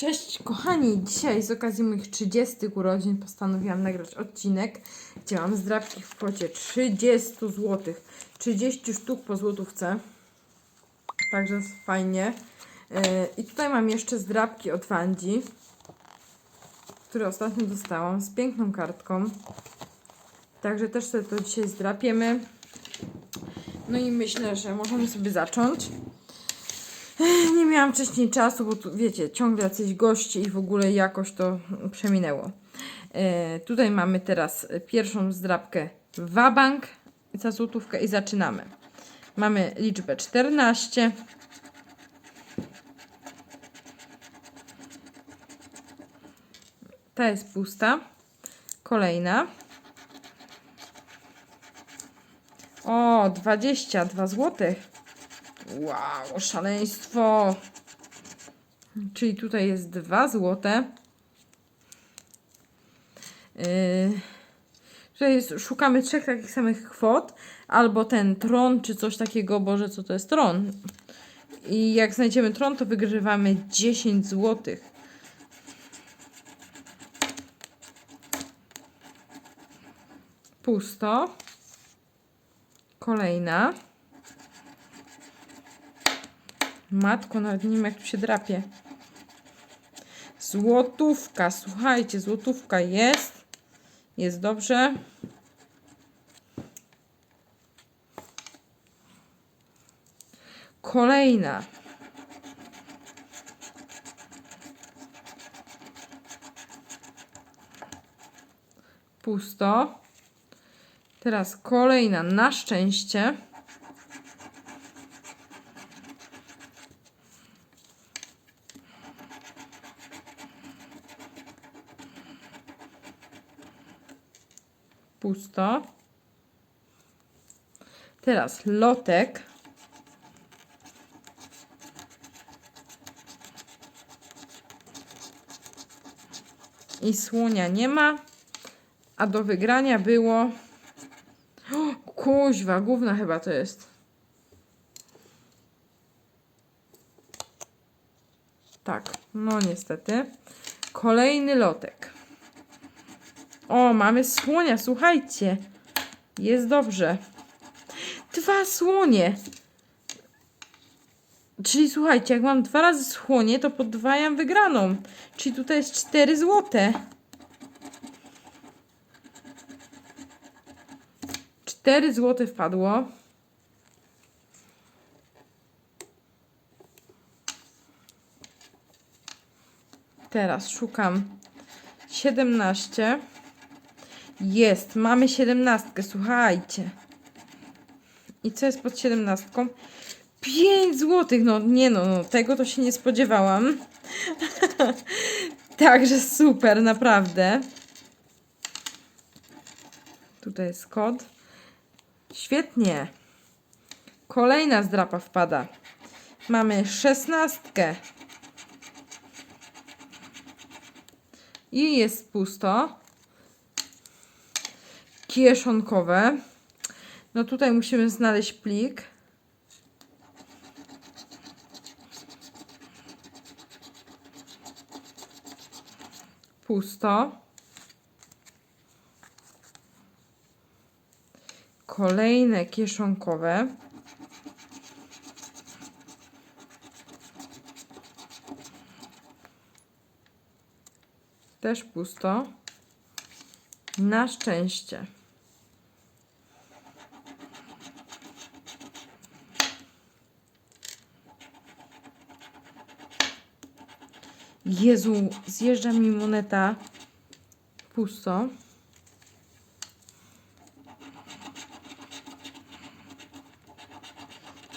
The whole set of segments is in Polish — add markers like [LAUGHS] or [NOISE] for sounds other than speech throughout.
Cześć kochani, dzisiaj z okazji moich 30 urodzin postanowiłam nagrać odcinek, gdzie mam zdrabki w kwocie 30 zł. 30 sztuk po złotówce. Także fajnie. Yy, I tutaj mam jeszcze zdrabki od Wandzi, które ostatnio dostałam z piękną kartką. Także też sobie to dzisiaj zdrapiemy. No i myślę, że możemy sobie zacząć. [LAUGHS] Nie miałam wcześniej czasu, bo tu, wiecie, ciągle jacyś goście i w ogóle jakoś to przeminęło. E, tutaj mamy teraz pierwszą zdrabkę Wabank za złotówkę i zaczynamy. Mamy liczbę 14. Ta jest pusta. Kolejna. O, 22 zł. Wow, szaleństwo. Czyli tutaj jest 2 złote. Yy, tutaj jest, szukamy trzech takich samych kwot. Albo ten tron, czy coś takiego. Boże, co to jest tron? I jak znajdziemy tron, to wygrywamy 10 złotych. Pusto. Kolejna. Matko, nawet nie jak tu się drapie. Złotówka, słuchajcie, złotówka jest. Jest dobrze. Kolejna. Pusto. Teraz kolejna na szczęście. Pusto. Teraz lotek. I słonia nie ma. A do wygrania było. O, kuźwa, gówna chyba to jest. Tak, no niestety. Kolejny lotek. O, mamy słonia, słuchajcie. Jest dobrze. Dwa słonie. Czyli słuchajcie, jak mam dwa razy słonie, to podwajam wygraną. Czyli tutaj jest 4 złote. 4 złote wpadło. Teraz szukam 17. Jest, mamy 17, słuchajcie. I co jest pod 17? 5 złotych, no nie no, no, tego to się nie spodziewałam. [LAUGHS] Także super, naprawdę. Tutaj jest kod. Świetnie. Kolejna zdrapa wpada. Mamy szesnastkę. I jest pusto. Kieszonkowe. No tutaj musimy znaleźć plik. Pusto. Kolejne kieszonkowe. Też pusto. Na szczęście. Jezu, zjeżdża mi moneta. Pusto.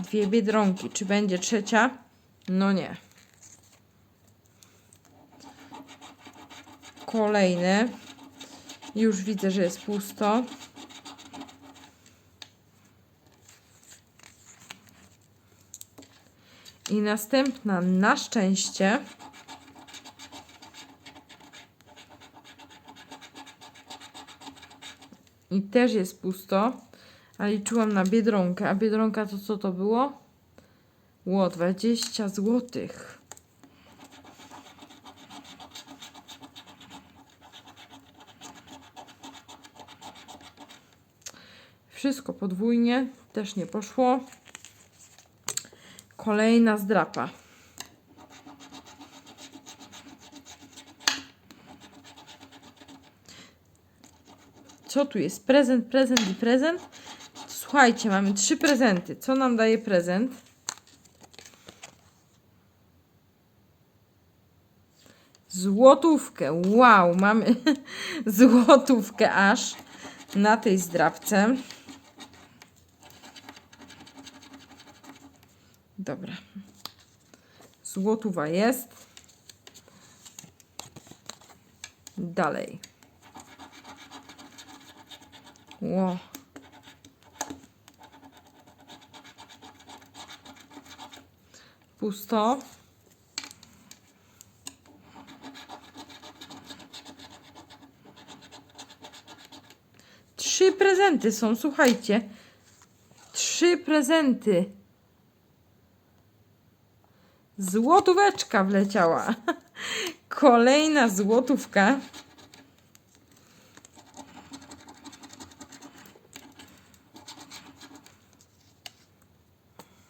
Dwie biedronki. Czy będzie trzecia? No nie. Kolejny. Już widzę, że jest pusto. I następna na szczęście. i też jest pusto. A liczyłam na Biedronkę. A Biedronka to co to było? Ło, 20 złotych. Wszystko podwójnie. Też nie poszło. Kolejna zdrapa. Co tu jest? Prezent, prezent i prezent. Słuchajcie, mamy trzy prezenty. Co nam daje prezent? Złotówkę. Wow, mamy [LAUGHS] złotówkę aż na tej zdrabce. Dobra. Złotówa jest. Dalej. Ło. Pusto. Trzy prezenty są, słuchajcie. Trzy prezenty. Złotóweczka wleciała. [LAUGHS] Kolejna złotówka.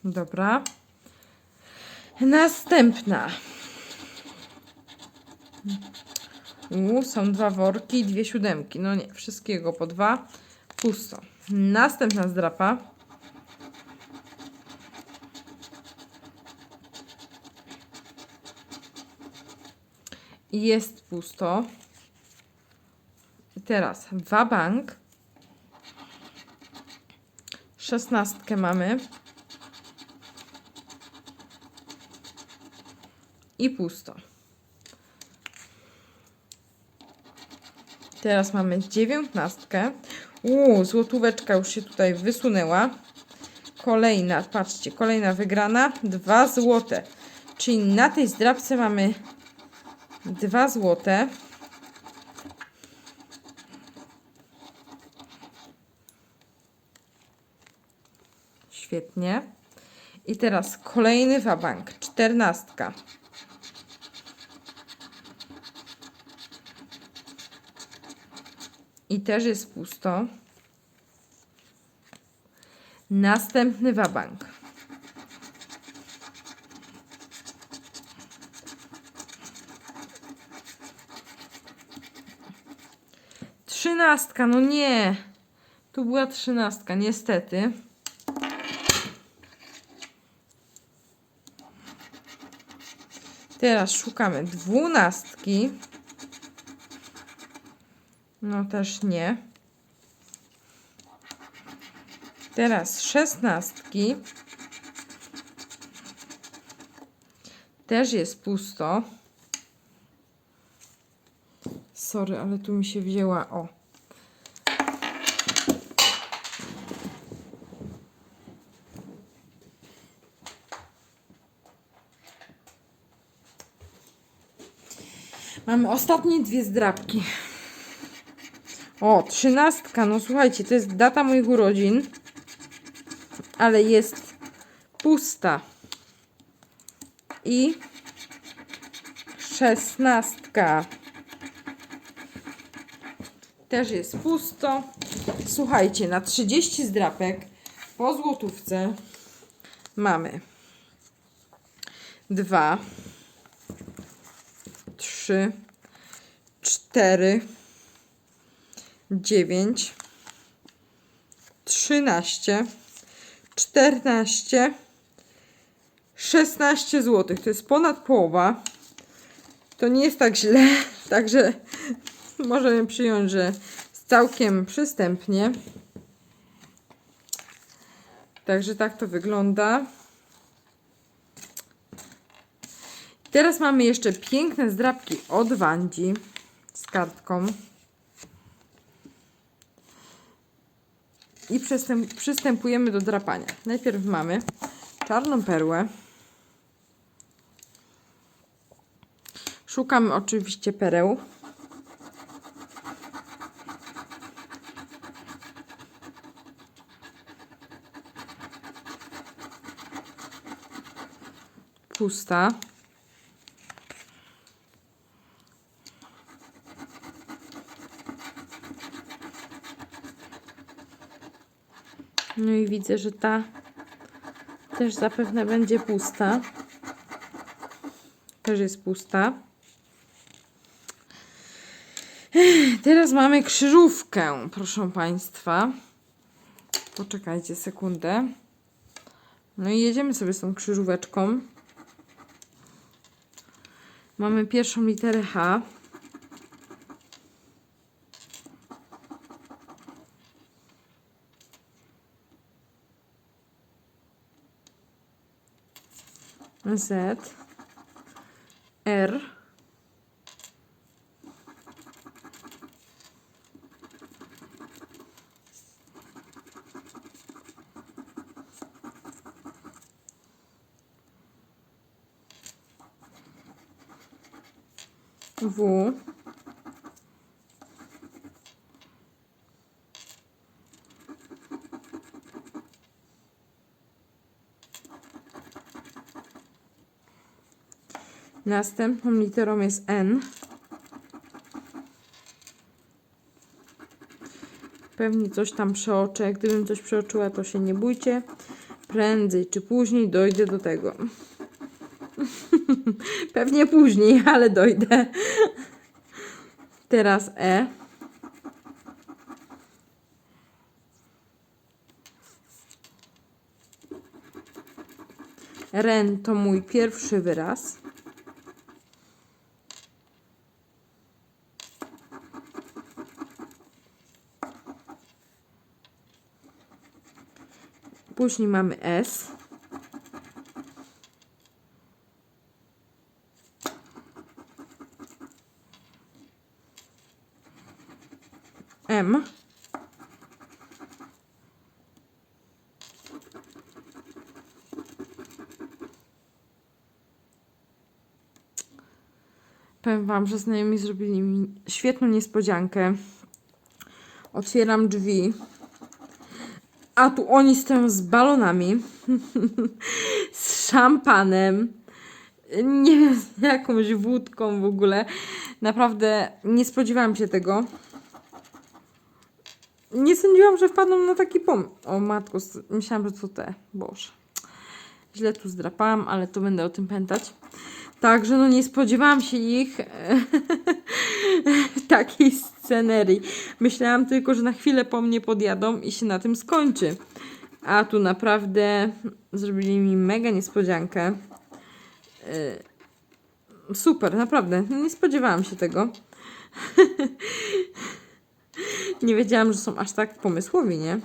Dobra. Następna. U, są dwa worki, dwie siódemki. No nie, wszystkiego po dwa. Pusto. Następna zdrapa. Jest pusto. I teraz wabank. Szesnastkę mamy. I pusto. Teraz mamy dziewiętnastkę. Uuu, złotóweczka już się tutaj wysunęła. Kolejna, patrzcie, kolejna wygrana. Dwa złote. Czyli na tej zdrabce mamy dwa złote. Świetnie. I teraz kolejny wabank. Czternastka. I też jest pusto. Następny wabank. Trzynastka, no nie. Tu była trzynastka, niestety. Teraz szukamy dwunastki. No też nie. Teraz szesnastki. Też jest pusto. Sorry, ale tu mi się wzięła o. Mamy ostatnie dwie zdrabki. O, trzynastka. No słuchajcie, to jest data moich urodzin. Ale jest pusta. I szesnastka. Też jest pusto. Słuchajcie, na 30 zdrapek po złotówce mamy dwa, trzy, cztery, dziewięć, trzynaście, czternaście, szesnaście złotych. To jest ponad połowa. To nie jest tak źle, [LAUGHS] także możemy przyjąć, że całkiem przystępnie. Także tak to wygląda. Teraz mamy jeszcze piękne zdrabki od Wandzi z kartką. I przystęp, przystępujemy do drapania. Najpierw mamy czarną perłę. Szukamy oczywiście pereł. Pusta. Widzę, że ta też zapewne będzie pusta. Też jest pusta. Teraz mamy krzyżówkę, proszę Państwa. Poczekajcie sekundę. No i jedziemy sobie z tą krzyżóweczką. Mamy pierwszą literę H. Z. R. W. Następną literą jest N. Pewnie coś tam przeoczę. Gdybym coś przeoczyła, to się nie bójcie. Prędzej czy później dojdę do tego. [LAUGHS] Pewnie później, ale dojdę. Teraz E. Ren to mój pierwszy wyraz. Później mamy S. M. Powiem Wam, że znajomi zrobili mi świetną niespodziankę. Otwieram drzwi. A tu oni stoją z balonami, [LAUGHS] z szampanem, nie wiem, z jakąś wódką w ogóle. Naprawdę nie spodziewałam się tego. Nie sądziłam, że wpadną na taki pomysł. O matko, myślałam, że to te. Boże. Źle tu zdrapałam, ale to będę o tym pamiętać. Także no nie spodziewałam się ich [LAUGHS] w takiej scenerii. Myślałam tylko, że na chwilę po mnie podjadą i się na tym skończy. A tu naprawdę zrobili mi mega niespodziankę. Yy, Super, naprawdę. Nie spodziewałam się tego. [LAUGHS] Nie wiedziałam, że są aż tak pomysłowi, nie?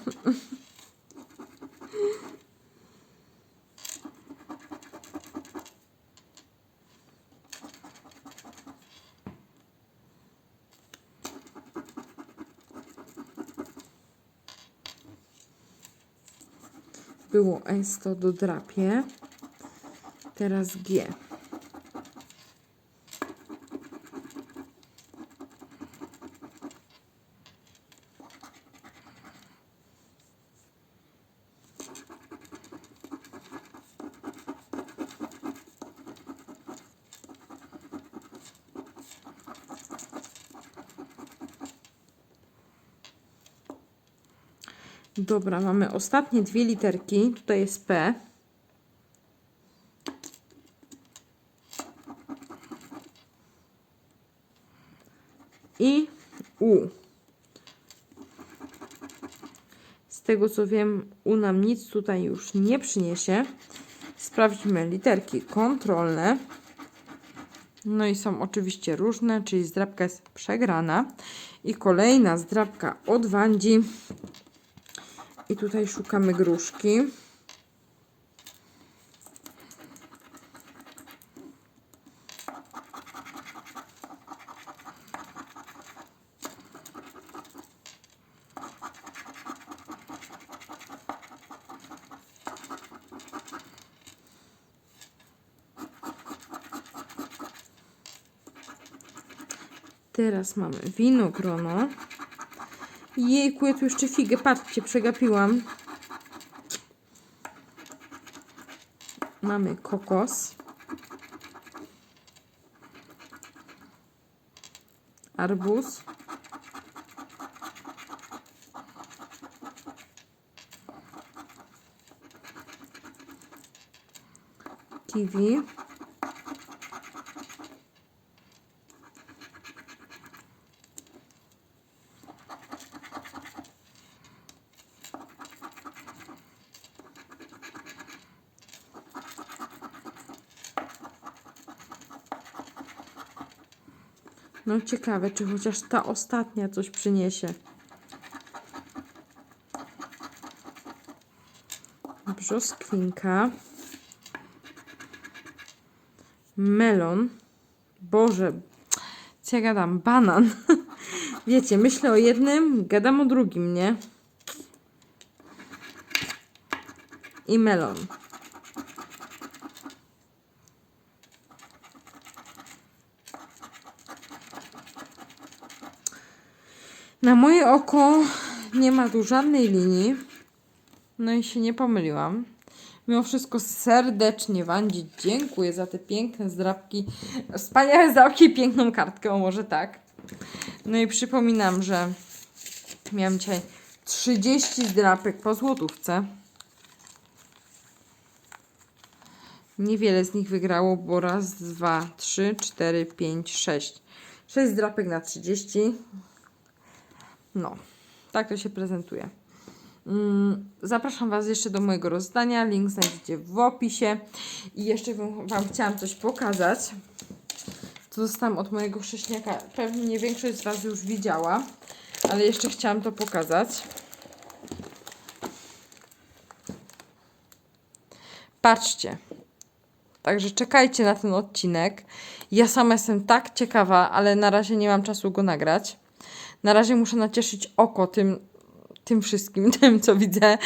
Było S, to dodrapię. Teraz G. Dobra, mamy ostatnie dwie literki. Tutaj jest P. I U. Z tego co wiem, U nam nic tutaj już nie przyniesie. Sprawdźmy literki kontrolne. No i są oczywiście różne, czyli zdrabka jest przegrana. I kolejna zdrabka od Wandzi. I tutaj szukamy gruszki. Teraz mamy winogrono. Jejku, ja tu jeszcze figę, patrzcie, przegapiłam. Mamy kokos. Arbuz. Kiwi. No ciekawe, czy chociaż ta ostatnia coś przyniesie. Brzoskwinka. Melon. Boże, co ja gadam? Banan. [LAUGHS] Wiecie, myślę o jednym, gadam o drugim, nie? I melon. Na moje oko nie ma tu żadnej linii. No i się nie pomyliłam. Mimo wszystko serdecznie Wandzi dziękuję za te piękne zdrabki. Wspaniałe zdrabki i piękną kartkę, o może tak. No i przypominam, że miałam dzisiaj 30 zdrapek po złotówce. Niewiele z nich wygrało, bo raz, dwa, trzy, cztery, pięć, sześć. Sześć zdrapek na 30. No, tak to się prezentuje. Mm, Zapraszam Was jeszcze do mojego rozdania. Link znajdziecie w opisie. I jeszcze Wam chciałam coś pokazać, co dostałam od mojego chrześniaka. Pewnie większość z Was już widziała, ale jeszcze chciałam to pokazać. Patrzcie. Także czekajcie na ten odcinek. Ja sama jestem tak ciekawa, ale na razie nie mam czasu go nagrać. Na razie muszę nacieszyć oko tym, tym wszystkim, [LAUGHS] tym co widzę.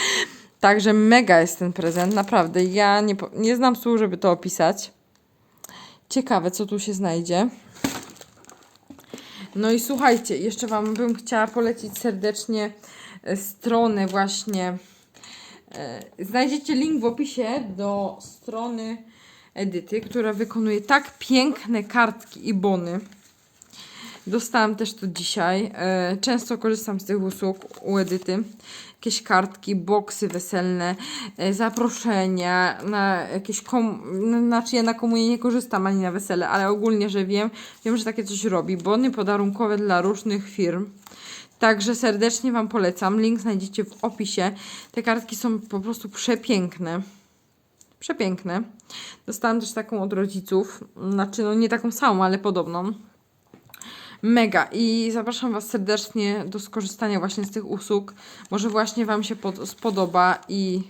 Także mega jest ten prezent, naprawdę. Ja nie, nie znam słów, żeby to opisać. Ciekawe, co tu się znajdzie. No i słuchajcie, jeszcze Wam bym chciała polecić serdecznie e, stronę właśnie. e, Znajdziecie link w opisie do strony Edyty, która wykonuje tak piękne kartki i bony. Dostałam też to dzisiaj. E, Często korzystam z tych usług u Edyty. Jakieś kartki, boksy weselne, e, zaproszenia na jakieś kom... Znaczy ja na komunie nie korzystam ani na wesele, ale ogólnie, że wiem, wiem, że takie coś robi. Bony podarunkowe dla różnych firm. Także serdecznie Wam polecam. Link znajdziecie w opisie. Te kartki są po prostu przepiękne. Przepiękne. Dostałam też taką od rodziców. Znaczy, no nie taką samą, ale podobną. Mega i zapraszam Was serdecznie do skorzystania właśnie z tych usług. Może właśnie Wam się pod, spodoba i,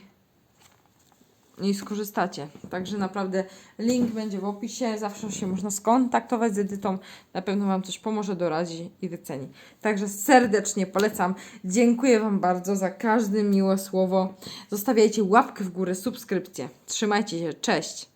i skorzystacie. Także naprawdę link będzie w opisie. Zawsze się można skontaktować z Edytą. Na pewno Wam coś pomoże, doradzi i wyceni. Także serdecznie polecam. Dziękuję Wam bardzo za każde miłe słowo. Zostawiajcie łapkę w górę, subskrypcję. Trzymajcie się. Cześć!